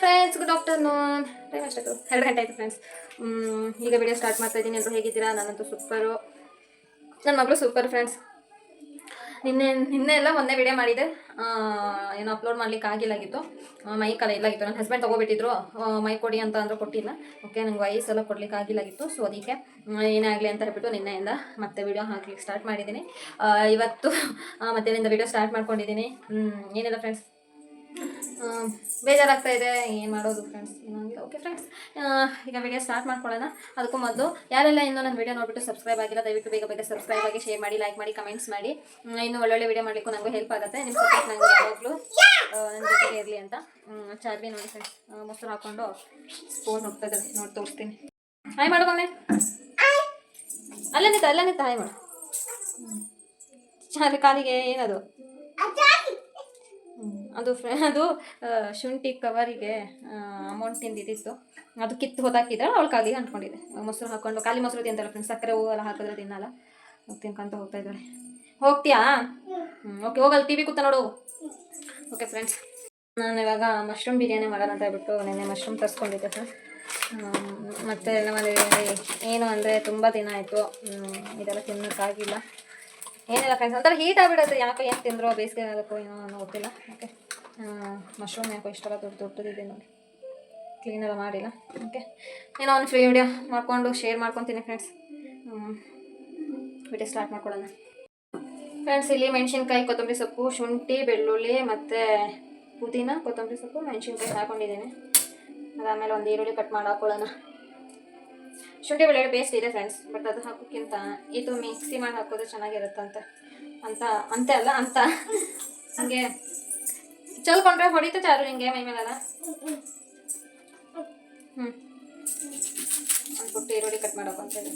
Friends good afternoon time ಅಷ್ಟು ಎರಡು ಗಂಟೆ ಆಯಿತು ಫ್ರೆಂಡ್ಸ್ ಈಗ ವಿಡಿಯೋ ಸ್ಟಾರ್ಟ್ ಮಾಡ್ತಾ ಇದ್ದೀನಿ. ಎಲ್ಲರೂ ಹೇಗಿದ್ದೀರಾ? ನಾನಂತೂ ಸೂಪರು ನನ್ನ ಮಗಳು ಸೂಪರ್ ಫ್ರೆಂಡ್ಸ್ ನಿನ್ನೆ ನಿನ್ನೆ ಎಲ್ಲ ಒಂದೇ ವಿಡಿಯೋ ಮಾಡಿದೆ. ಏನು ಅಪ್ಲೋಡ್ ಮಾಡ್ಲಿಕ್ಕೆ ಆಗಿಲ್ಲಾಗಿತ್ತು ಮೈಕ್ ಎಲ್ಲ ಇಲ್ಲಾಗಿತ್ತು ನನ್ನ ಹಸ್ಬೆಂಡ್ ತೊಗೊಬಿಟ್ಟಿದ್ರು. ಮೈ ಕೊಡಿ ಅಂತ ಅಂದ್ರೆ ಕೊಟ್ಟಿಲ್ಲ. ಓಕೆ ನಂಗೆ ವಾಯ್ಸ್ ಎಲ್ಲ ಕೊಡ್ಲಿಕ್ಕೆ ಆಗಿಲ್ಲಾಗಿತ್ತು ಸೊ ಅದಕ್ಕೆ ಏನೇ ಆಗಲಿ ಅಂತ ಹೇಳ್ಬಿಟ್ಟು ನಿನ್ನೆಯಿಂದ ಮತ್ತೆ ವಿಡಿಯೋ ಹಾಕ್ಲಿಕ್ಕೆ ಸ್ಟಾರ್ಟ್ ಮಾಡಿದ್ದೀನಿ. ಇವತ್ತು ಮತ್ತೆ ಮಧ್ಯಾಹ್ನದಿಂದ ವಿಡಿಯೋ ಸ್ಟಾರ್ಟ್ ಮಾಡ್ಕೊಂಡಿದ್ದೀನಿ. ಏನಿಲ್ಲ ಫ್ರೆಂಡ್ಸ್ ಬೇಜಾರಾಗ್ತಾ ಇದೆ, ಏನು ಮಾಡೋದು ಫ್ರೆಂಡ್ಸ್ ಏನಾಗಿಲ್ಲ ಓಕೆ ಫ್ರೆಂಡ್ಸ್ ಈಗ ವಿಡಿಯೋ ಸ್ಟಾರ್ಟ್ ಮಾಡ್ಕೊಳ್ಳೋಣ. ಅದಕ್ಕೂ ಮೊದಲು, ಯಾರೆಲ್ಲ ಇನ್ನೂ ನನ್ನ ವಿಡಿಯೋ ನೋಡಿಬಿಟ್ಟು ಸಬ್ಸ್ಕ್ರೈಬ್ ಆಗಿಲ್ಲ, ದಯವಿಟ್ಟು ಬೇಗ ಬೇಗ ಸಬ್ಸ್ಕ್ರೈಬ್ ಆಗಿ ಶೇರ್ ಮಾಡಿ ಲೈಕ್ ಮಾಡಿ ಕಮೆಂಟ್ಸ್ ಮಾಡಿ. ಇನ್ನು ಒಳ್ಳೊಳ್ಳೆ ವಿಡಿಯೋ ಮಾಡಲಿಕ್ಕೂ ನನಗೂ ಹೆಲ್ಪ್ ಆಗುತ್ತೆ. ನಿಮ್ಮ ಸಪೋರ್ಟ್ ನನಗೆ ಯಾವಾಗಲೂ ನನ್ನ ಜೊತೆಗೆ ಇರಲಿ ಅಂತ. ಚಾರ್ಜಿ ನೋಡಿ ಫ್ರೆಂಡ್ಸ್ ಮೊಸರು ಹಾಕ್ಕೊಂಡು ಸ್ಪೂನ್ ಹೋಗ್ತಾ ಇದ್ದಾರೆ ನೋಡಿ, ತೋರಿಸ್ತೀನಿ. ಹಾಯ್ ಮಾಡು ಮಗನೇ ಅಲ್ಲೇ ನಿಂತ ಅಲ್ಲೇ ನಿಂತ ಹಾಯ್ ಮಾಡು. ಚಾರ್ಬಿ ಕಾಲಿಗೆ ಏನದು. ಅದು ಫ್ರೆ ಅದು ಶುಂಠಿ ಕವರಿಗೆ ಅಮೌಂಟಿಂದ ಇದಿತ್ತು ಅದು ಕಿತ್ತು ಹೋದಾಕಿದ್ರೆ ಅವಳು ಕಾಲಿಗೆ ಅಂಟ್ಕೊಂಡಿದೆ. ಮೊಸರು ಹಾಕೊಂಡು, ಖಾಲಿ ಮೊಸರು ತಿಂತಾಳೆ ಫ್ರೆಂಡ್ಸ್ ಸಕ್ಕರೆ ಹೂವು ಎಲ್ಲ ಹಾಕಿದ್ರೆ ತಿನ್ನಲ್ಲ. ತಿನ್ಕೊಂತ ಹೋಗ್ತಾ ಇದ್ದಾಳೆ. ಹೋಗ್ತೀಯಾ? ಓಕೆ ಹೋಗಲ್ಲ ಟಿ ವಿ ಕೂತ ನೋಡು. ಓಕೆ ಫ್ರೆಂಡ್ಸ್ ನಾನು ಇವಾಗ ಮಶ್ರೂಮ್ ಬಿರಿಯಾನಿ ಮಾಡೋಣ ಅಂತ ಹೇಳ್ಬಿಟ್ಟು ನೆನ್ನೆ ಮಶ್ರೂಮ್ ತರಿಸ್ಕೊಂಡಿದ್ದೆ ಸರ್ ಮತ್ತು ನಮ್ಮಲ್ಲಿ ಏನು ಅಂದರೆ ತುಂಬ ದಿನ ಆಯಿತು. ಇದೆಲ್ಲ ತಿನ್ನೋಕ್ಕಾಗಿಲ್ಲ ಏನಿಲ್ಲ ಫ್ರೆಂಡ್ಸ್ ಒಂಥರ ಹೀಟ್ ಆಗಿಬಿಡುತ್ತೆ. ಯಾಕೋ ಏನು ತಿಂದ್ರೋ ಬೇಸಿಗೆ ಆಗಕ್ಕೋ ಏನೋ ಗೊತ್ತಿಲ್ಲ. ಓಕೆ ಮಶ್ರೂಮ್ ಯಾಕೋ ಇಷ್ಟೆಲ್ಲ ದೊಡ್ಡ ದೊಡ್ಡದಿದೆ ನೋಡಿ. ಕ್ಲೀನೆಲ್ಲ ಮಾಡಿಲ್ಲ. ಓಕೆ ಏನೋ ಒಂದು ಫ್ರೀ ವಿಡಿಯೋ ಮಾಡ್ಕೊಂಡು ಶೇರ್ ಮಾಡ್ಕೊತೀನಿ ಫ್ರೆಂಡ್ಸ್ ವಿಡಿಯೋ ಸ್ಟಾರ್ಟ್ ಮಾಡ್ಕೊಳ್ಳೋಣ ಫ್ರೆಂಡ್ಸ್ ಇಲ್ಲಿ ಮೆಣಸಿನ್ಕಾಯಿ, ಕೊತ್ತಂಬರಿ ಸೊಪ್ಪು, ಶುಂಠಿ, ಬೆಳ್ಳುಳ್ಳಿ ಮತ್ತು ಪುದೀನ, ಕೊತ್ತಂಬರಿ ಸೊಪ್ಪು, ಮೆಣಸಿನ್ಕಾಯಿ ಹಾಕೊಂಡಿದ್ದೀನಿ. ಅದಾದಮೇಲೆ ಒಂದು ಈರುಳ್ಳಿ ಕಟ್ ಮಾಡಿ ಹಾಕ್ಕೊಳ್ಳೋಣ ಶುಂಠಿ, ಬೆಳ್ಳುಳ್ಳಿ ಪೇಸ್ಟ್ ಇದೆ ಫ್ರೆಂಡ್ಸ್ ಬಟ್ ಅದು ಹಾಕೋಕ್ಕಿಂತ ಇದು ಮಿಕ್ಸಿ ಮಾಡಿ ಹಾಕೋದು ಚೆನ್ನಾಗಿರುತ್ತಂತೆ. ಅಂತ, ಅಂತೆ ಅಲ್ಲ, ಅಂತ. ಹಂಗೆ ಚಲ್ಕೊಂಡ್ರೆ ಹೊಡಿತ ಚಾರು ಹಿಂಗೆ ಮೈ ಮೇಲೆಲ್ಲ ಹ್ಞೂ ಒಂದು ಪುಟ್ಟ ಈರುಳ್ಳಿ ಕಟ್ ಮಾಡೋಕೆ ಅಂತೇಳಿ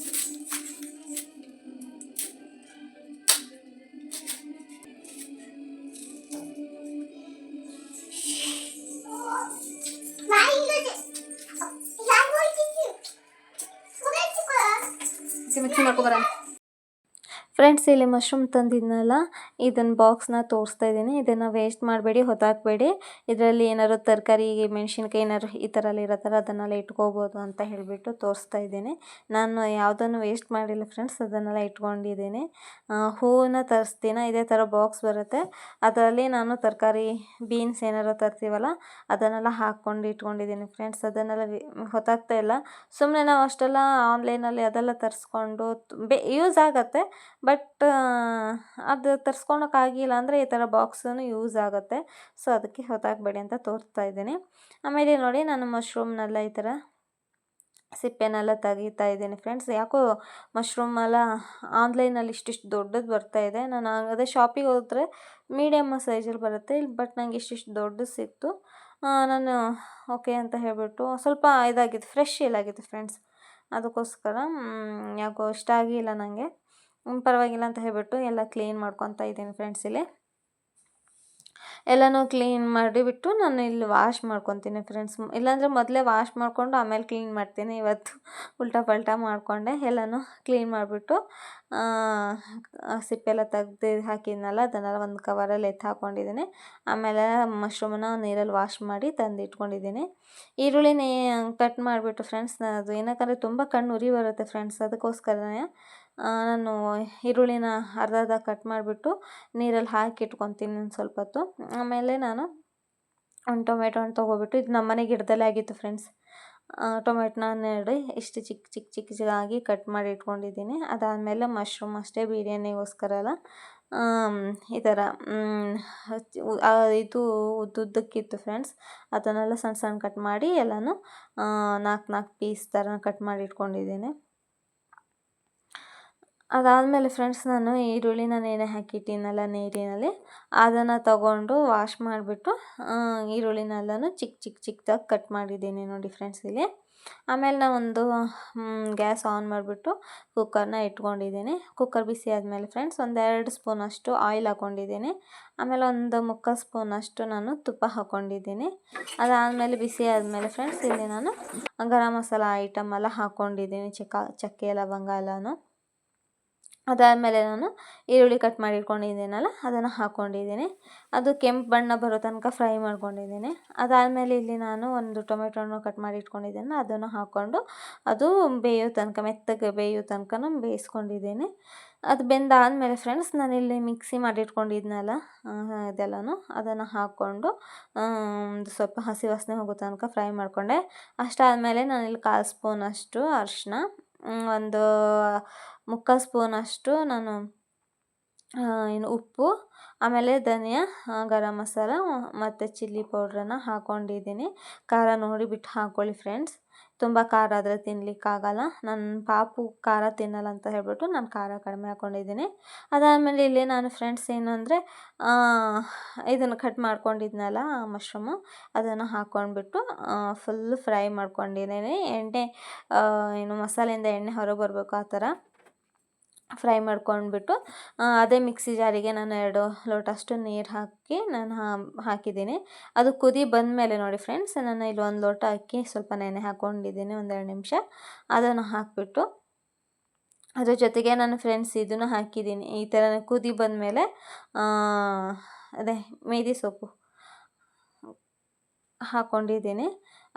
ಮಿಕ್ಸಿ ಮಾಡ್ಕೊಬರ ಫ್ರೆಂಡ್ಸ್ ಇಲ್ಲಿ ಮಶ್ರೂಮ್ ತಂದಿದ್ನಲ್ಲ ಇದನ್ನು ಬಾಕ್ಸ್ನ ತೋರಿಸ್ತಾ ಇದ್ದೀನಿ ಇದನ್ನು ವೇಸ್ಟ್ ಮಾಡಬೇಡಿ ಹೊತ್ತಾಕಬೇಡಿ ಇದರಲ್ಲಿ ಏನಾದ್ರು ತರಕಾರಿ, ಮೆಣಸಿನ್ಕಾಯಿ ಏನಾದ್ರು ಈ ಥರ ಎಲ್ಲ ಇರೋ ಥರ ಅದನ್ನೆಲ್ಲ ಇಟ್ಕೋಬೋದು ಅಂತ ಹೇಳಿಬಿಟ್ಟು ತೋರಿಸ್ತಾ ಇದ್ದೀನಿ ನಾನು ಯಾವುದನ್ನು ವೇಸ್ಟ್ ಮಾಡಿಲ್ಲ ಫ್ರೆಂಡ್ಸ್ ಅದನ್ನೆಲ್ಲ ಇಟ್ಕೊಂಡಿದ್ದೀನಿ ಹೂವನ್ನು ತರಿಸ್ತೀನ? ಇದೇ ಥರ ಬಾಕ್ಸ್ ಬರುತ್ತೆ. ಅದರಲ್ಲಿ ನಾನು ತರಕಾರಿ ಬೀನ್ಸ್ ಏನಾರು ತರ್ತೀವಲ್ಲ, ಅದನ್ನೆಲ್ಲ ಹಾಕ್ಕೊಂಡು ಇಟ್ಕೊಂಡಿದ್ದೀನಿ ಫ್ರೆಂಡ್ಸ್ ಅದನ್ನೆಲ್ಲ ಹೊತ್ತಾಗ್ತಾ ಇಲ್ಲ. ಸುಮ್ಮನೆ ನಾವು ಅಷ್ಟೆಲ್ಲ ಆನ್ಲೈನಲ್ಲಿ ಅದೆಲ್ಲ ತರಿಸ್ಕೊಂಡು ಬೇ ಯೂಸ್ ಆಗುತ್ತೆ. ಬಟ್ ಅದು ತರ್ಸ್ಕೊಳಕ್ಕಾಗಿಲ್ಲ ಅಂದರೆ ಈ ಥರ ಬಾಕ್ಸೂ ಯೂಸ್ ಆಗುತ್ತೆ. ಸೊ, ಅದಕ್ಕೆ ಹೊತ್ತಾಕಬೇಡಿ ಅಂತ ತೋರಿಸ್ತಾ ಇದ್ದೀನಿ. ಆಮೇಲೆ ನೋಡಿ, ನಾನು ಮಶ್ರೂಮ್ನೆಲ್ಲ ಈ ಥರ ಸಿಪ್ಪೆನೆಲ್ಲ ತೆಗಿತಾ ಇದ್ದೀನಿ ಫ್ರೆಂಡ್ಸ್. ಯಾಕೋ ಮಶ್ರೂಮ್ ಎಲ್ಲ ಆನ್ಲೈನಲ್ಲಿ ಇಷ್ಟಿಷ್ಟು ದೊಡ್ಡದು ಬರ್ತಾ ಇದೆ. ನಾನು ಅದೇ ಶಾಪಿಗೆ ಹೋದ್ರೆ ಮೀಡಿಯಮ್ ಸೈಜಲ್ಲಿ ಬರುತ್ತೆ ಇಲ್ಲಿ ಬಟ್ ನಂಗೆ ಇಷ್ಟಿಷ್ಟು ದೊಡ್ಡದು ಸಿಕ್ತು. ನಾನು ಓಕೆ ಅಂತ ಹೇಳಿಬಿಟ್ಟು ಸ್ವಲ್ಪ ಇದಾಗಿತ್ತು, ಫ್ರೆಶ್ ಇಲ್ಲಾಗಿತ್ತು ಫ್ರೆಂಡ್ಸ್. ಅದಕ್ಕೋಸ್ಕರ ಯಾಕೋ ಇಷ್ಟ ಆಗಿಲ್ಲ ನನಗೆ ಪರವಾಗಿಲ್ಲ ಅಂತ ಹೇಳ್ಬಿಟ್ಟು ಎಲ್ಲ ಕ್ಲೀನ್ ಮಾಡ್ಕೊತಾ ಇದ್ದೀನಿ ಫ್ರೆಂಡ್ಸ್ ಇಲ್ಲಿ. ಎಲ್ಲನೂ ಕ್ಲೀನ್ ಮಾಡಿಬಿಟ್ಟು ನಾನು ಇಲ್ಲಿ ವಾಶ್ ಮಾಡ್ಕೊತೀನಿ ಫ್ರೆಂಡ್ಸ್ ಇಲ್ಲಾಂದರೆ ಮೊದಲೇ ವಾಶ್ ಮಾಡಿಕೊಂಡು ಆಮೇಲೆ ಕ್ಲೀನ್ ಮಾಡ್ತೀನಿ. ಇವತ್ತು ಉಲ್ಟಾ ಪಲ್ಟಾ ಮಾಡಿಕೊಂಡೆ. ಎಲ್ಲನೂ ಕ್ಲೀನ್ ಮಾಡಿಬಿಟ್ಟು ಸಿಪ್ಪೆಲ್ಲ ತೆಗ್ದು ಹಾಕಿದ್ನಲ್ಲ, ಅದನ್ನೆಲ್ಲ ಒಂದು ಕವರಲ್ಲಿ ಎತ್ತಿ ಹಾಕ್ಕೊಂಡಿದ್ದೀನಿ ಆಮೇಲೆ ಮಶ್ರೂಮನ್ನ ನೀರಲ್ಲಿ ವಾಶ್ ಮಾಡಿ ತಂದು ಇಟ್ಕೊಂಡಿದ್ದೀನಿ ಈರುಳ್ಳಿನೇ ಕಟ್ ಮಾಡಿಬಿಟ್ಟು ಫ್ರೆಂಡ್ಸ್ ಅದು ಏನಕ್ಕಂದರೆ ತುಂಬ ಕಣ್ಣು ಉರಿ ಬರುತ್ತೆ ಫ್ರೆಂಡ್ಸ್ ಅದಕ್ಕೋಸ್ಕರನೇ. ನಾನು ಈರುಳ್ಳಿನ ಅರ್ಧ ಅರ್ಧ ಕಟ್ ಮಾಡಿಬಿಟ್ಟು ನೀರಲ್ಲಿ ಹಾಕಿ ಇಟ್ಕೊತೀನಿ ಒಂದು ಸ್ವಲ್ಪ ಹೊತ್ತು. ಆಮೇಲೆ ನಾನು ಒಂದು ಟೊಮೆಟೊ ಹಣ್ಣು ತೊಗೊಬಿಟ್ಟು ಇದು ನಮ್ಮ ಮನೆ ಗಿಡದಲ್ಲೇ ಆಗಿತ್ತು ಫ್ರೆಂಡ್ಸ್. ಟೊಮೆಟೊನ ನೋಡಿ ಇಷ್ಟು ಚಿಕ್ಕ ಚಿಕ್ಕ ಚಿಕ್ಕ ಚಿಕ್ಕದಾಗಿ ಕಟ್ ಮಾಡಿ ಇಟ್ಕೊಂಡಿದ್ದೀನಿ. ಅದಾದಮೇಲೆ ಮಶ್ರೂಮ್ ಅಷ್ಟೇ ಬಿರಿಯಾನಿಗೋಸ್ಕರ ಆಮ್, ಈ ಥರ ಇದು ಉದ್ದುದ್ದಕ್ಕಿತ್ತು ಫ್ರೆಂಡ್ಸ್. ಅದನ್ನೆಲ್ಲ ಸಣ್ಣ ಸಣ್ಣ ಕಟ್ ಮಾಡಿ ಎಲ್ಲನೂ ನಾಲ್ಕು ನಾಲ್ಕು ಪೀಸ್ ಥರ ಕಟ್ ಮಾಡಿ ಇಟ್ಕೊಂಡಿದ್ದೀನಿ. ಅದಾದಮೇಲೆ ಫ್ರೆಂಡ್ಸ್ ನಾನು ಈರುಳ್ಳಿನ ನೆನೆ ಹಾಕಿಟ್ಟಿನಲ್ಲ ನೀರಿನಲ್ಲಿ, ಅದನ್ನು ತಗೊಂಡು ವಾಶ್ ಮಾಡಿಬಿಟ್ಟು ಈರುಳ್ಳಿನೆಲ್ಲನೂ ಚಿಕ್ಕ ಚಿಕ್ಕ ಚಿಕ್ಕದಾಗಿ ಕಟ್ ಮಾಡಿದ್ದೀನಿ ನೋಡಿ ಫ್ರೆಂಡ್ಸ್ ಇಲ್ಲಿ. ಆಮೇಲೆ ನಾನು ಒಂದು ಗ್ಯಾಸ್ ಆನ್ ಮಾಡಿಬಿಟ್ಟು ಕುಕ್ಕರ್ನ ಇಟ್ಕೊಂಡಿದ್ದೀನಿ. ಕುಕ್ಕರ್ ಬಿಸಿ ಆದಮೇಲೆ ಫ್ರೆಂಡ್ಸ್ ಒಂದೆರಡು ಸ್ಪೂನಷ್ಟು ಆಯಿಲ್ ಹಾಕ್ಕೊಂಡಿದ್ದೀನಿ ಆಮೇಲೆ ಒಂದು ಮುಕ್ಕಾಲು ಸ್ಪೂನಷ್ಟು ನಾನು ತುಪ್ಪ ಹಾಕ್ಕೊಂಡಿದ್ದೀನಿ ಅದಾದಮೇಲೆ ಬಿಸಿ ಆದಮೇಲೆ ಫ್ರೆಂಡ್ಸ್ ಇಲ್ಲಿ ನಾನು ಗರಂ ಮಸಾಲ ಐಟಮ್ ಎಲ್ಲ ಹಾಕ್ಕೊಂಡಿದ್ದೀನಿ ಚಕ್ಕ ಚಕ್ಕೆ, ಲವಂಗ ಎಲ್ಲನೂ. ಅದಾದಮೇಲೆ ನಾನು ಈರುಳ್ಳಿ ಕಟ್ ಮಾಡಿ ಇಟ್ಕೊಂಡಿದ್ದೀನಲ್ಲ, ಅದನ್ನು ಹಾಕ್ಕೊಂಡಿದ್ದೀನಿ ಅದು ಕೆಂಪು ಬಣ್ಣ ಬರೋ ತನಕ ಫ್ರೈ ಮಾಡ್ಕೊಂಡಿದ್ದೀನಿ. ಅದಾದಮೇಲೆ ಇಲ್ಲಿ ನಾನು ಒಂದು ಟೊಮೆಟೊನ ಕಟ್ ಮಾಡಿ ಇಟ್ಕೊಂಡಿದ್ದೀನಿ. ಅದನ್ನು ಹಾಕ್ಕೊಂಡು ಅದು ಬೇಯೋ ತನಕ, ಮೆತ್ತಗೆ ಬೇಯೋ ತನಕ ಬೇಯಿಸ್ಕೊಂಡಿದ್ದೀನಿ. ಅದು ಬೆಂದಾದಮೇಲೆ ಫ್ರೆಂಡ್ಸ್ ನಾನಿಲ್ಲಿ ಮಿಕ್ಸಿ ಮಾಡಿಟ್ಕೊಂಡಿದ್ನಲ್ಲ ಇದೆಲ್ಲನೂ ಅದನ್ನು ಹಾಕ್ಕೊಂಡು ಒಂದು ಸ್ವಲ್ಪ ಹಸಿ ವಾಸನೆ ಹೋಗೋ ತನಕ ಫ್ರೈ ಮಾಡಿಕೊಂಡೆ. ಅಷ್ಟಾದಮೇಲೆ ನಾನಿಲ್ಲಿ ಕಾಲು ಸ್ಪೂನಷ್ಟು ಅರಿಶಿನ ಒಂದು ಮುಕ್ಕಾಲು ಸ್ಪೂನಷ್ಟು ನಾನು ಏನು ಉಪ್ಪು, ಆಮೇಲೆ ಧನಿಯಾ ಗರಂ ಮಸಾಲ, ಮತ್ತು ಚಿಲ್ಲಿ ಪೌಡ್ರನ್ನ ಹಾಕ್ಕೊಂಡಿದ್ದೀನಿ ಖಾರ ನೋಡಿ ಬಿಟ್ಟು ಹಾಕ್ಕೊಳ್ಳಿ ಫ್ರೆಂಡ್ಸ್. ತುಂಬ ಖಾರ ಆದರೆ ತಿನ್ನಲಿಕ್ಕಾಗಲ್ಲ ನನ್ನ ಪಾಪು ಖಾರ ತಿನ್ನಲ್ಲ ಅಂತ ಹೇಳ್ಬಿಟ್ಟು ನಾನು ಖಾರ ಕಡಿಮೆ ಹಾಕ್ಕೊಂಡಿದ್ದೀನಿ ಅದಾದಮೇಲೆ ಇಲ್ಲಿ ನಾನು ಫ್ರೆಂಡ್ಸ್ ಏನು ಅಂದರೆ ಇದನ್ನು ಕಟ್ ಮಾಡ್ಕೊಂಡಿದ್ನಲ್ಲ ಮಶ್ರೂಮು ಅದನ್ನು ಹಾಕ್ಕೊಂಡ್ಬಿಟ್ಟು ಫುಲ್ಲು ಫ್ರೈ ಮಾಡ್ಕೊಂಡಿದ್ದೀನಿ. ಎಣ್ಣೆ ಏನು ಮಸಾಲೆಯಿಂದ ಎಣ್ಣೆ ಹೊರಗೆ ಬರಬೇಕು ಆ ಥರ. ಫ್ರೈ ಮಾಡ್ಕೊಂಡ್ಬಿಟ್ಟು ಅದೇ ಮಿಕ್ಸಿ ಜಾರಿಗೆ ನಾನು ಎರಡು ಲೋಟಷ್ಟು ನೀರು ಹಾಕಿ ನಾನು ಹಾಕಿದ್ದೀನಿ. ಅದು ಕುದಿ ಬಂದಮೇಲೆ ನೋಡಿ ಫ್ರೆಂಡ್ಸ್, ನಾನು ಇಲ್ಲಿ ಒಂದು ಲೋಟ ಅಕ್ಕಿ ಸ್ವಲ್ಪ ನೆನೆ ಹಾಕ್ಕೊಂಡಿದ್ದೀನಿ ಒಂದೆರಡು ನಿಮಿಷ. ಅದನ್ನು ಹಾಕಿಬಿಟ್ಟು, ಅದ್ರ ಜೊತೆಗೆ ನಾನು ಫ್ರೆಂಡ್ಸ್ ಇದನ್ನು ಹಾಕಿದ್ದೀನಿ. ಈ ಥರ ಕುದಿ ಬಂದಮೇಲೆ ಅದೇ ಮೇದಿ ಸೊಪ್ಪು ಹಾಕ್ಕೊಂಡಿದ್ದೀನಿ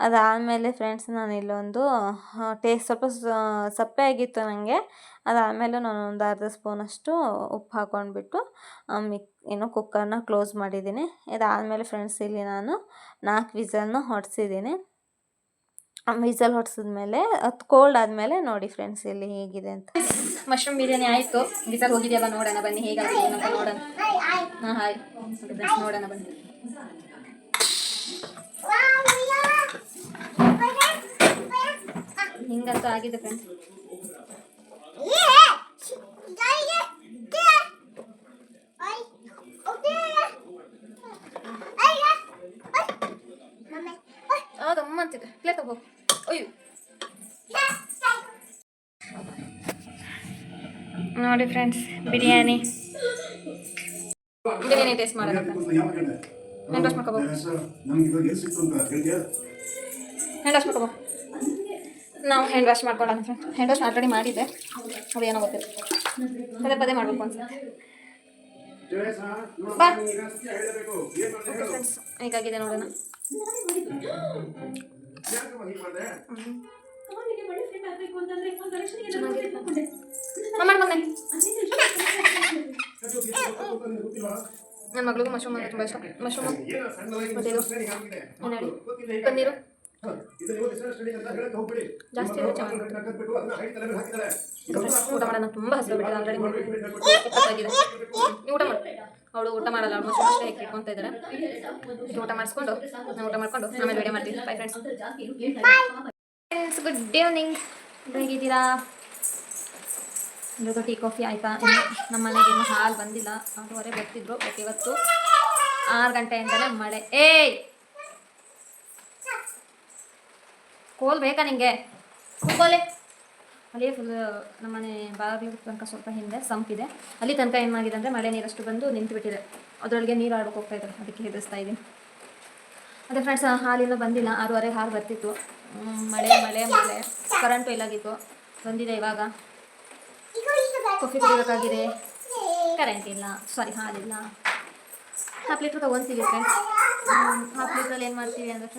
ಅದಾದಮೇಲೆ ಫ್ರೆಂಡ್ಸ್ ನಾನು ಇಲ್ಲೊಂದು ಟೇಸ್ಟ್ ಸ್ವಲ್ಪ ಸಪ್ಪೆ ಆಗಿತ್ತು ನನಗೆ ಅದಾದಮೇಲೆ ನಾನು ಒಂದು ಅರ್ಧ ಸ್ಪೂನಷ್ಟು ಉಪ್ಪು ಹಾಕ್ಕೊಂಡ್ಬಿಟ್ಟು ಮಿಕ್ ಏನು ಕುಕ್ಕರ್ನ ಕ್ಲೋಸ್ ಮಾಡಿದ್ದೀನಿ. ಇದಾದಮೇಲೆ ಫ್ರೆಂಡ್ಸ್ ಇಲ್ಲಿ ನಾನು ನಾಲ್ಕು ವಿಸಲ್ನ ಹೊಡೆಸಿದ್ದೀನಿ. ವಿಸಲ್ ಹೊಡ್ಸಿದ್ಮೇಲೆ ಅದು ಕೋಲ್ಡ್ ಆದಮೇಲೆ ನೋಡಿ ಫ್ರೆಂಡ್ಸ್ ಇಲ್ಲಿ ಹೇಗಿದೆ ಅಂತ. ಮಶ್ರೂಮ್ ಬಿರಿಯಾನಿ ಆಯಿತು. ವಿಸಲ್ ಹೋಗಿದೆಯಲ್ಲ ನೋಡೋಣ ಬನ್ನಿ ಹೇಗಾಗಿದೆ ಏನಂತ ನೋಡೋಣ. ಹಾಂ ಹಾಯ್ ನೋಡೋಣ ಬನ್ನಿ. ಹಿಂಗಂತೂ ಆಗಿದೆ ಫ್ರೆಂಡ್ಸ್. ಅಂತಿದೆ ಪ್ಲೇ ತಗೋ. ಅಯ್ಯೋ. ನೋಡಿ ಫ್ರೆಂಡ್ಸ್ ಬಿರಿಯಾನಿ. ಬಿರಿಯಾನಿ ಟೇಸ್ಟ್ ಮಾಡೋಣ ಹೆಂಡಸ್ ಮಾಡ್ಕೋಬೋದು. ಹೆಂಡಸ್ ಮಾಡ್ಕೋಬೋದು. ನಾವು ಹ್ಯಾಂಡ್ ವಾಶ್ ಮಾಡ್ಕೊಳ್ಳೋಣ ಫ್ರೆಂಡ್ ಹ್ಯಾಂಡ್ ವಾಶ್ ಆಲ್ರೆಡಿ ಮಾಡಿದ್ದೆ. ಅದೇನೋ ಗೊತ್ತಿಲ್ಲ. ಪದೇ ಪದೇ ಮಾಡಬೇಕು ಅನ್ಸುತ್ತೆ. ಹೇಗಾಗಿದೆ ನೋಡೋಣ. ನನ್ನ ಮಗಳಿಗೂ ಮಶ್ರೂಮ್ ಅಂದರೆ ತುಂಬ ಇಷ್ಟ. ಮಶ್ರೂಮ್ ಪನ್ನೀರು. ಜಾಸ್ತಿ ಇದ್ರೆ ಚೆನ್ನಾಗಿರುತ್ತೆ ಊಟ ಮಾಡೋಣ ತುಂಬ ಹಸಿರು ಬಿಟ್ಟಿದೆ ಆಲ್ರೆಡಿ ನೀವು ಊಟ ಮಾಡಿ ಅವಳು ಊಟ ಮಾಡಲ್ಲ ಅವಳು ಮಶ್ರೂಮ್ ಅಷ್ಟೇ ಇಟ್ಕೊತಾ ಇದ್ದಾರೆ ಊಟ ಮಾಡಿಸ್ಕೊಂಡು ನಾವು ಊಟ ಮಾಡ್ಕೊಂಡು ಆಮೇಲೆ ವಿಡಿಯೋ ಮಾಡ್ತೀವಿ. Bye friends friends good evening ಹೇಗಿದ್ದೀರಾ? ಇವತ್ತು ಟೀ ಕಾಫಿ ಆಯಿತಾ? ನಮ್ಮ ಮನೆಗೆ ಇನ್ನೂ ಹಾಲು ಬಂದಿಲ್ಲ. ಆರೂವರೆ ಬರ್ತಿದ್ರು ಬಟ್ ಇವತ್ತು ಆರು ಗಂಟೆಯಿಂದಲೇ ಮಳೆ. ಏಯ್! ಕೋಲ್ ಬೇಕಾ ನಿಂಗೆ? ಕೂತ್ಕೊಳ್ಳಿ. ಅಲ್ಲಿ ಫುಲ್ ನಮ್ಮನೆ ಬಾಗಿಲು ತನಕ ಸ್ವಲ್ಪ ಹಿಂದೆ ಸಂಪಿದೆ ಅಲ್ಲಿ ತನಕ ಏನಾಗಿದೆ ಅಂದರೆ ಮಳೆ ನೀರಷ್ಟು ಬಂದು ನಿಂತು ಬಿಟ್ಟಿದೆ ಅದರೊಳಗೆ ನೀರು ಆಡೋಕೆ ಹೋಗ್ತಾ ಇದ್ದಾರೆ. ಅದಕ್ಕೆ ಹೆದರ್ಸ್ತಾ ಇದ್ದೀನಿ. ಅದೇ ಫ್ರೆಂಡ್ಸ್ ಹಾಲಿನ ಬಂದಿಲ್ಲ. ಆರೂವರೆ ಹಾಲು ಬರ್ತಿತ್ತು. ಮಳೆ ಮಳೆ ಮಳೆ. ಕರೆಂಟು ಇಲ್ಲಾಗಿತ್ತು ಬಂದಿದೆ ಇವಾಗ. ಕಾಫಿ ಕುಡಿಬೇಕಾಗಿದೆ. ಕರೆಂಟ್ ಇಲ್ಲ. ಸಾರಿ ಹಾಲಿಲ್ಲ. ಹಾಫ್ ಲೀಟ್ರ್ ತೊಗೊತೀವಿ ಫ್ರೆಂಡ್ಸ್ ಹಾಫ್ ಲೀಟ್ರಲ್ಲಿ ಏನು ಮಾಡ್ತೀವಿ ಅಂದರೆ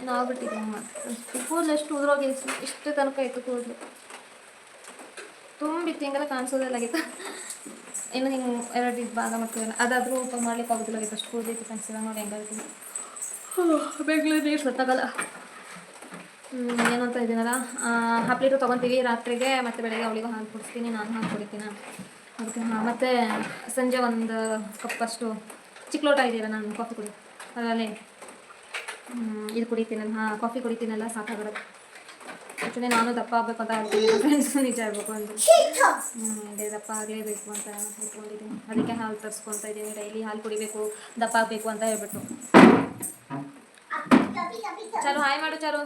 ಏನು ಆಗ್ಬಿಟ್ಟಿದ್ದೀನಿ ಮತ್ತೆ ಕೂದಲು ಎಷ್ಟು ಉದ್ರೋಗಿ ಇಷ್ಟು ತನಕ ಇತ್ತು ಕೂದಲು. ತುಂಬಿತ್ತು, ಹಿಂಗೆಲ್ಲ ಕಾಣಿಸೋದಿಲ್ಲಾಗಿತ್ತು ಇನ್ನು ಹಿಂಗೆ ಎರಡು ಇದು ಭಾಗ ಮತ್ತು ಅದಾದರೂ ಊಟ ಮಾಡ್ಲಿಕ್ಕೆ ಆಗೋದಿಲ್ಲಾಗಿತ್ತು ಅಷ್ಟು ಕೂದಲಿತ್ತು ಇವಾಗ ನೋಡಿ ಹೆಂಗಾಗ್ತೀನಿ ಬೆಂಗಳೂರು ನೀರು ಗೊತ್ತಾಗಲ್ಲ ಏನಂತ ಇದ್ದೀನಲ್ಲ? ಹಾಫ್ ತೊಗೊತೀವಿ ರಾತ್ರಿಗೆ, ಮತ್ತು ಬೆಳಗ್ಗೆ ಅವಳಿಗೂ ಹಾಲು ಕುಡಿಸ್ತೀನಿ, ನಾನು ಹಾಲು ಕುಡಿತೀನಿ ಅದಕ್ಕೆ ಹಾಂ, ಮತ್ತು ಸಂಜೆ ಒಂದು ಕಪ್ಪಷ್ಟು ಚಿಕ್ಕ ಲೋಟ ಇದೆಯಲ್ಲ, ನಾನು ಕಾಫಿ ಕುಡಿ ಅದರಲ್ಲಿ ಹ್ಮ್, ಇದು ಕುಡಿತೀನಲ್ಲ ಹಾಂ ಕಾಫಿ ಕುಡಿತೀನಲ್ಲ ಸಾಕಾಗಿರೋದು ಆ್ಯಕ್ಚುಲಿ ನಾನು ದಪ್ಪ ಆಗಬೇಕು ಅಂತ ಫ್ರೆಂಡ್ಸ್ ನಿಜ ಆಗಬೇಕು ಅಂತ. ಹ್ಞೂ ದಪ್ಪ ಆಗಲೇಬೇಕು ಅಂತ ಇಟ್ಕೊಂಡಿದ್ದೀನಿ ಅದಕ್ಕೆ ಹಾಲು ತರಿಸ್ಕೊತಾ ಇದ್ದೀನಿ. ಡೈಲಿ ಹಾಲು ಕುಡಿಬೇಕು ದಪ್ಪ ಆಗಬೇಕು ಅಂತ ಹೇಳ್ಬಿಟ್ಟು. ಚಾರು ಹಾಯ್ ಮಾಡು ಚಾರು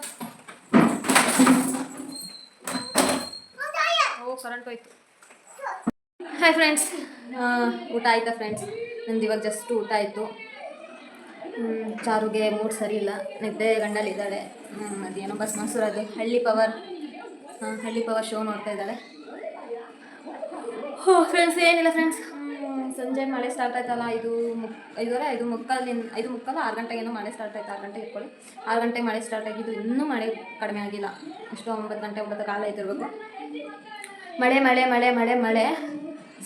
ಓ ಕರೆಂಟ್ ಹೋಯ್ತು. ಹಾಯ್ ಫ್ರೆಂಡ್ಸ್ ಊಟ ಆಯ್ತಾ ಫ್ರೆಂಡ್ಸ್ ನಂದು ಇವಾಗ ಜಸ್ಟ್ ಊಟ ಆಯಿತು. ಚಾರುಗೆ ಮೂಡ್ ಸರಿ ಇಲ್ಲ. ನಿದ್ದೆ ಗಂಡಲಿದ್ದಾಳೆ ಅದೇನೋ ಬಸ್ ಮಸೂರ ಅದು ಹಳ್ಳಿ ಪವರ್ ಹಳ್ಳಿ ಪವರ್ ಶೋ ನೋಡ್ತಾ ಇದ್ದಾಳೆ. ಹೋ ಫ್ರೆಂಡ್ಸ್ ಏನಿಲ್ಲ ಫ್ರೆಂಡ್ಸ್ ಸಂಜೆ ಮಳೆ ಸ್ಟಾರ್ಟ್ ಆಯ್ತಲ್ಲ, ಐದು ಮುಕ್, ಐದುವರೆ, ಐದು ಮುಕ್ಕಾಲಿಂದ ಐದು ಮುಕ್ಕಾಲು, ಆರು ಗಂಟೆಗೇನೋ ಮಳೆ ಸ್ಟಾರ್ಟ್ ಆಯ್ತು, ಆರು ಗಂಟೆಗೆ ಇಟ್ಕೊಳ್ಳಿ ಆರು ಗಂಟೆಗೆ ಮಳೆ ಸ್ಟಾರ್ಟ್ ಆಗಿದ್ದು ಇನ್ನೂ ಮಳೆ ಕಡಿಮೆ ಆಗಿಲ್ಲ. ಅಷ್ಟು ಒಂಬತ್ತು ಗಂಟೆ ಒಂಬತ್ತು ಕಾಲ ಇದ್ದಿರಬೇಕು ಮಳೆ ಮಳೆ ಮಳೆ ಮಳೆ ಮಳೆ.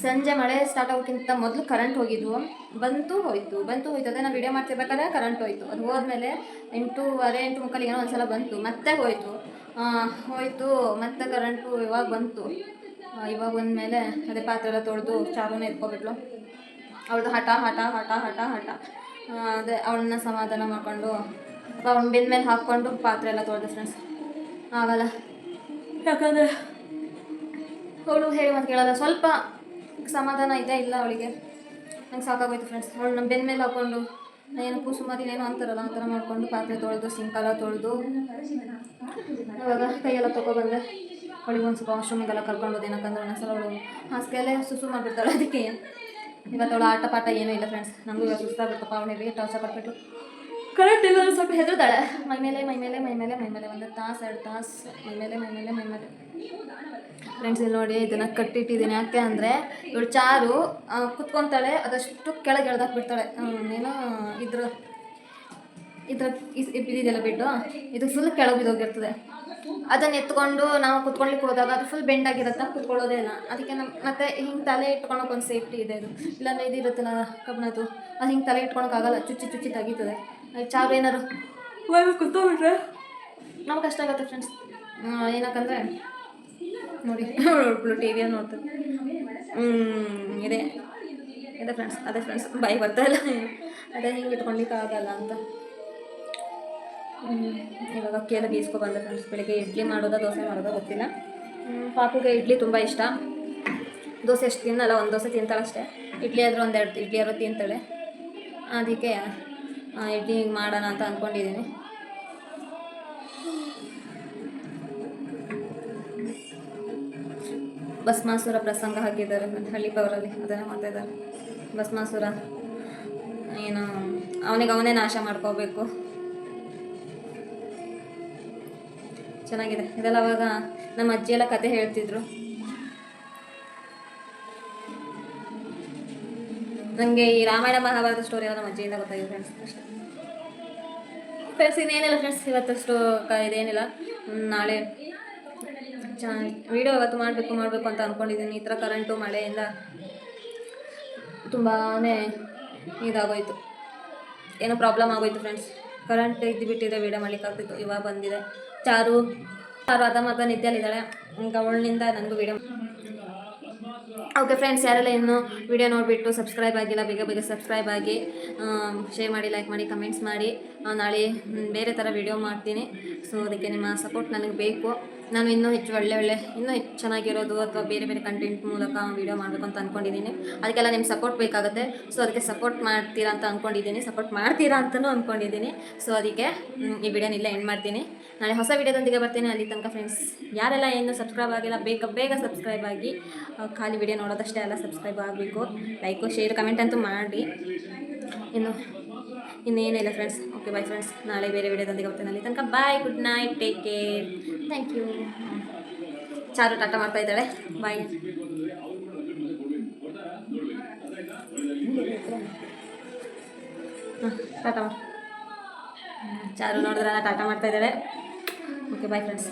ಸಂಜೆ ಮಳೆ ಸ್ಟಾರ್ಟ್ ಆಗೋಕ್ಕಿಂತ ಮೊದಲು ಕರೆಂಟ್ ಹೋಗಿದ್ವು. ಬಂತು ಹೋಯಿತು, ಬಂತು ಹೋಯ್ತು ಅದೇ ನಾವು ವಿಡಿಯೋ ಮಾಡ್ತಿರ್ಬೇಕಾದ್ರೆ ಕರೆಂಟ್ ಹೋಯ್ತು. ಅದು ಹೋದ್ಮೇಲೆ ಎಂಟೂವರೆ, ಎಂಟು ಮುಕ್ಕಾಲಿಗೆ ಏನೋ ಒಂದ್ಸಲ ಬಂತು. ಮತ್ತೆ ಹೋಯಿತು. ಹೋಯಿತು, ಮತ್ತೆ ಕರೆಂಟು ಇವಾಗ ಬಂತು. ಇವಾಗ ಬಂದಮೇಲೆ ಅದೇ ಪಾತ್ರೆ ಎಲ್ಲ ತೊಳೆದು ಚಾರೂನೇ ಎತ್ಕೊಬಿಟ್ಲು ಅವಳದು ಹಠ ಹಠ ಹಠ ಹಠ ಹಠ. ಅದೇ ಅವಳನ್ನ ಸಮಾಧಾನ ಮಾಡ್ಕೊಂಡು ಅವ್ನ ಬೆಂದ ಮೇಲೆ ಹಾಕ್ಕೊಂಡು ಪಾತ್ರೆ ಎಲ್ಲ ತೊಳೆದೆ ಫ್ರೆಂಡ್ಸ್ ಆಗಲ್ಲ. ಯಾಕಂದರೆ ಅವಳು ಹೇಳಿ ಮತ್ತೆ ಕೇಳಲ್ಲ. ಸ್ವಲ್ಪ ಸಮಾಧಾನ ಇದೆ? ಇಲ್ಲ ಅವಳಿಗೆ. ನಂಗೆ ಸಾಕಾಗೋಯ್ತು ಫ್ರೆಂಡ್ಸ್ ಅವಳು ನಮ್ಮ ಬೆನ್ನ ಮೇಲೆ ಹಾಕ್ಕೊಂಡು ಏನು ಏನೋ ಅಂತಾರಲ್ಲ, ಆ ಥರ ಮಾಡಿಕೊಂಡು ಪಾತ್ರೆ ತೊಳೆದು ಸಿಂಕೆಲ್ಲ ತೊಳೆದು ಇವಾಗ ಕೈಯೆಲ್ಲ ತೊಗೊಬಂದೆ. ಅವಳಿಗೆ ಒಂದು ಸ್ವಲ್ಪ ವಾಶ್ರೂಮಿಗೆಲ್ಲ ಕರ್ಕೊಂಡು ಹೋದೆ, ಏನಕ್ಕಂದ್ರೆ ಒಂದೊಂದ್ಸಲ ಅವಳು ಹಾಸಿಗೆಲ್ಲೇ ಸುಸು ಮಾಡಿಬಿಡ್ತಾಳೆ ಅದಕ್ಕೆ. ಇವತ್ತು ಅವಳು ಆಟ ಪಾಠ ಏನೂ ಇಲ್ಲ ಫ್ರೆಂಡ್ಸ್ ನಮಗೂ ಇವಾಗ ಸುಸ್ತಾಗುತ್ತಪ್ಪ ಅವಳಿಗೆ ಟಾರ್ಚರ್ ಕೊಟ್ಬಿಟ್ಟು ಕರೆಕ್ಟ್ ಇಲ್ಲ ಸ್ವಲ್ಪ ಹೆದರ್ತಾಳೆ ಮೈ ಮೇಲೆ ಮೈ ಮೇಲೆ ಮೈ ಮೇಲೆ ಮೈ ಮೇಲೆ ಒಂದು ತಾಸು ಎರಡು ತಾಸು. ಮೈ ಮೇಲೆ ಮೈ ಮೇಲೆ ಮೈ ಮೇಲೆ. ಫ್ರೆಂಡ್ಸ್ ಇಲ್ಲಿ ನೋಡಿ ಇದನ್ನು ಕಟ್ಟಿಟ್ಟಿದ್ದೀನಿ. ಯಾಕೆ ಅಂದರೆ ಇವಳು ಚಾರು ಕುತ್ಕೊತಾಳೆ ಅದಷ್ಟು ಕೆಳಗೆ ಎಳ್ದಾಕ್ ಬಿಡ್ತಾಳೆ. ಹ್ಮ್, ಏನೋ ಇದ್ರ ಇದ್ರ ಇದೆಲ್ಲ ಬಿಟ್ಟು ಇದು ಫುಲ್ ಕೆಳಗೆ ಬಿದ್ದೋಗಿರ್ತದೆ. ಅದನ್ನು ಎತ್ಕೊಂಡು ನಾವು ಕುತ್ಕೊಳ್ಳಿಕ್ಕೆ ಹೋದಾಗ ಅದು ಫುಲ್ ಬೆಂಡ್ ಆಗಿರುತ್ತೆ ಕುತ್ಕೊಳ್ಳೋದೇ ಇಲ್ಲ. ಅದಕ್ಕೆ ನಮ್ಮ ಮತ್ತೆ ಹಿಂಗೆ ತಲೆ ಇಟ್ಕೊಳಕ್ಕೆ ಒಂದು ಸೇಫ್ಟಿ ಇದೆ ಇದು. ಇಲ್ಲಾಂದರೆ ಇದು ಇರುತ್ತಲ್ಲ ಕಬ್ಬಣದ್ದು ಅದು ಹಿಂಗೆ ತಲೆ ಇಟ್ಕೊಳಕ್ಕಾಗಲ್ಲ ಚುಚ್ಚಿ ಚುಚ್ಚಿ ತೆಗೀತದೆ. ಚಾರು ಏನಾರು ಕೂತ್ಕೊಂಡ್ರೆ ನಮ್ಗೆ ಕಷ್ಟ ಆಗುತ್ತೆ ಫ್ರೆಂಡ್ಸ್ ಏನಕ್ಕಂದ್ರೆ ನೋಡಿ ನೋಡ್ಬಿಟ್ಟು ಟಿ ವಿಯಲ್ಲಿ ನೋಡ್ತಾರೆ ಹ್ಞೂ ಇದೆ. ಇದೆ ಫ್ರೆಂಡ್ಸ್ ಅದೇ ಫ್ರೆಂಡ್ಸ್ ಬಾಯಿ ಬರ್ತಾ ಇಲ್ಲ. ಅದೇ ಹಿಂಗೆ ಇಟ್ಕೊಳ್ಲಿಕ್ಕೆ ಆಗಲ್ಲ ಅಂತ. ಹ್ಞೂ ಇವಾಗ ಅಕ್ಕಿಯೆಲ್ಲ ಬೀಸ್ಕೊ ಬಂದೆ ಫ್ರೆಂಡ್ಸ್ ಬೆಳಿಗ್ಗೆ ಇಡ್ಲಿ ಮಾಡೋದಾ ದೋಸೆ ಮಾಡೋದಾ ಗೊತ್ತಿಲ್ಲ. ಪಾಪುಗೆ ಇಡ್ಲಿ ತುಂಬ ಇಷ್ಟ. ದೋಸೆ ಎಷ್ಟು ತಿನ್ನಲ್ಲ ಒಂದು ದೋಸೆ ತಿಂತಾಳಷ್ಟೇ. ಇಡ್ಲಿ ಆದರೂ ಒಂದೆರಡು ಇಡ್ಲಿ ಆದರೂ ತಿಂತಾಳೆ. ಅದಕ್ಕೆ ಆ, ಹಿಂಗೆ ಮಾಡೋಣ ಅಂತ ಅಂದ್ಕೊಂಡಿದ್ದೀನಿ ಭಸ್ಮಾಸುರ ಪ್ರಸಂಗ ಹಾಕಿದ್ದಾರೆ ಹಳ್ಳಿ ಪವರಲ್ಲಿ ಅದನ್ನು ಮಾಡ್ತಾ ಇದ್ದಾರೆ. ಭಸ್ಮಾಸುರ ಏನು ಅವನಿಗೆ ಅವನೇ ನಾಶ ಮಾಡ್ಕೋಬೇಕು. ಚೆನ್ನಾಗಿದೆ. ಇದೆಲ್ಲ ಅವಾಗ ನಮ್ಮ ಅಜ್ಜಿ ಎಲ್ಲ ಕತೆ ಹೇಳ್ತಿದ್ರು. ನನಗೆ ಈ ರಾಮಾಯಣ ಮಹಾಭಾರತ ಸ್ಟೋರಿ ಎಲ್ಲ ನಮ್ಮ ಅಜ್ಜಿಯಿಂದ ಗೊತ್ತಾಗಿದೆ ಫ್ರೆಂಡ್ಸ್ ಅಷ್ಟೇ ಫ್ರೆಂಡ್ಸ್ ಇನ್ನೇನಿಲ್ಲ ಫ್ರೆಂಡ್ಸ್ ಇವತ್ತಷ್ಟು ಕ ಇದೇನಿಲ್ಲ. ನಾಳೆ ಚೆನ್ನಾಗಿ ವೀಡಿಯೋ ಇವತ್ತು ಮಾಡಬೇಕು ಮಾಡಬೇಕು ಅಂತ ಅಂದ್ಕೊಂಡಿದ್ದೀನಿ ಈ ಥರ ಕರೆಂಟು ಮಳೆಯಿಂದ ತುಂಬಾ ಇದಾಗೋಯ್ತು. ಏನೋ ಪ್ರಾಬ್ಲಮ್ ಆಗೋಯ್ತು ಫ್ರೆಂಡ್ಸ್ ಕರೆಂಟ್ ಇದ್ದು ಬಿಟ್ಟಿದೆ ವೀಡಿಯೋ ಮಾಡ್ಲಿಕ್ಕಾಗ್ತಿತ್ತು ಇವಾಗ ಬಂದಿದೆ. ಚಾರು ಚಾರು ಅದ ಮತ್ತೆ ನಿದ್ದೆಯಲ್ಲಿದ್ದಾಳೆ ಅವಳಿನಿಂದ ನನಗೂ ವೀಡಿಯೋ ಓಕೆ ಫ್ರೆಂಡ್ಸ್ ಯಾರೆಲ್ಲ ಇನ್ನೂ ವಿಡಿಯೋ ನೋಡಿಬಿಟ್ಟು ಸಬ್ಸ್ಕ್ರೈಬ್ ಆಗಿಲ್ಲ, ಬೇಗ ಬೇಗ ಸಬ್ಸ್ಕ್ರೈಬ್ ಆಗಿ ಶೇರ್ ಮಾಡಿ ಲೈಕ್ ಮಾಡಿ ಕಮೆಂಟ್ಸ್ ಮಾಡಿ. ನಾಳೆ ಬೇರೆ ಥರ ವಿಡಿಯೋ ಮಾಡ್ತೀನಿ. ಸೊ ಅದಕ್ಕೆ ನಿಮ್ಮ ಸಪೋರ್ಟ್ ನನಗೆ ಬೇಕು. ನಾನು ಇನ್ನೂ ಹೆಚ್ಚು ಒಳ್ಳೆ ಒಳ್ಳೆ, ಇನ್ನೂ ಹೆಚ್ಚು ಚೆನ್ನಾಗಿರೋದು ಅಥವಾ ಬೇರೆ ಬೇರೆ ಕಂಟೆಂಟ್ ಮೂಲಕ ವೀಡಿಯೋ ಮಾಡಬೇಕು ಅಂತ ಅಂದ್ಕೊಂಡಿದ್ದೀನಿ ಅದಕ್ಕೆಲ್ಲ ನಿಮ್ಮ ಸಪೋರ್ಟ್ ಬೇಕಾಗುತ್ತೆ. ಸೊ ಅದಕ್ಕೆ ಸಪೋರ್ಟ್ ಮಾಡ್ತೀರಾ ಅಂತ ಅಂದ್ಕೊಂಡಿದ್ದೀನಿ ಸಪೋರ್ಟ್ ಮಾಡ್ತೀರಾ ಅಂತಲೂ ಅಂದ್ಕೊಂಡಿದ್ದೀನಿ ಸೊ ಅದಕ್ಕೆ ಈ ವಿಡಿಯೋನ ಇಲ್ಲೇ ಎಂಡ್ ಮಾಡ್ತೀನಿ. ನಾಳೆ ಹೊಸ ವೀಡಿಯೋದೊಂದಿಗೆ ಬರ್ತೀನಿ. ಅಲ್ಲಿ ತನಕ ಫ್ರೆಂಡ್ಸ್ ಯಾರೆಲ್ಲ ಏನು ಸಬ್ಸ್ಕ್ರೈಬ್ ಆಗಿಲ್ಲ, ಬೇಗ ಬೇಗ ಸಬ್ಸ್ಕ್ರೈಬ್ ಆಗಿ ಖಾಲಿ ವಿಡಿಯೋ ನೋಡೋದಷ್ಟೇ ಅಲ್ಲ ಸಬ್ಸ್ಕ್ರೈಬ್ ಆಗಬೇಕು. ಲೈಕು ಶೇರ್ ಕಮೆಂಟ್ ಅಂತೂ ಮಾಡಿ. ಇನ್ನು, ಇನ್ನೇನಿಲ್ಲ ಫ್ರೆಂಡ್ಸ್ ಓಕೆ ಬಾಯ್ ಫ್ರೆಂಡ್ಸ್ ನಾಳೆ ಬೇರೆ ವಿಡಿಯೋದೊಂದಿಗೆ ಬರ್ತೀನಿ. ಅಲ್ಲಿ ತನಕ bye good night take care thank you Charu Tata ಮಾಡ್ತಾ ಇದ್ದಾಳೆ. ಬಾಯ್. ಟಾಟಾ ಚಾರು ನೋಡಿದ್ರೆ ಟಾಟಾ ಮಾಡ್ತಾ ಇದ್ದಾಳೆ. Okay bye friends